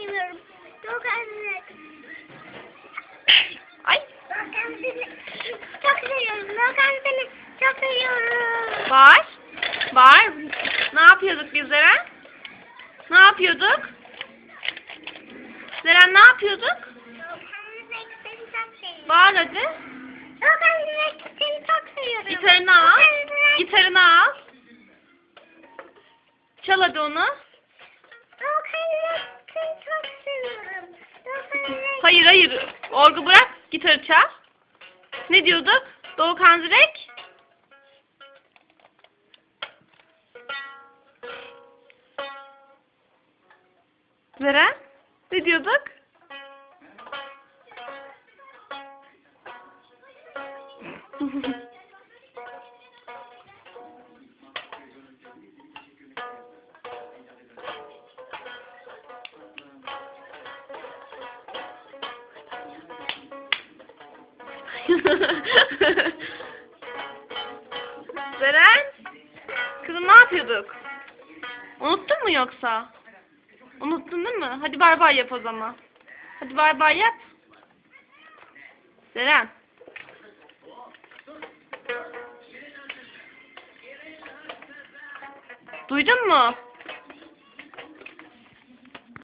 istemiyorum. Çok anne. Ay. Çok seviyorum. Lokan seni çok seviyorum. Var. Var. Ne yapıyorduk biz Zeren? Ne yapıyorduk? Zeren ne yapıyorduk? Bağır hadi. Lokan seni çok seviyorum. Gitarını al. Gitarını al. Çal hadi onu. Hayır hayır. Orgu bırak. Gitarı çal. Ne diyorduk? Doğukan Zirek. Zeren? Ne diyorduk? Zeren? Kızım ne yapıyorduk? Unuttun mu yoksa? Unuttun değil mi? Hadi bay bay yap o zaman. Hadi bay bay yap. Zeren. Duydun mu?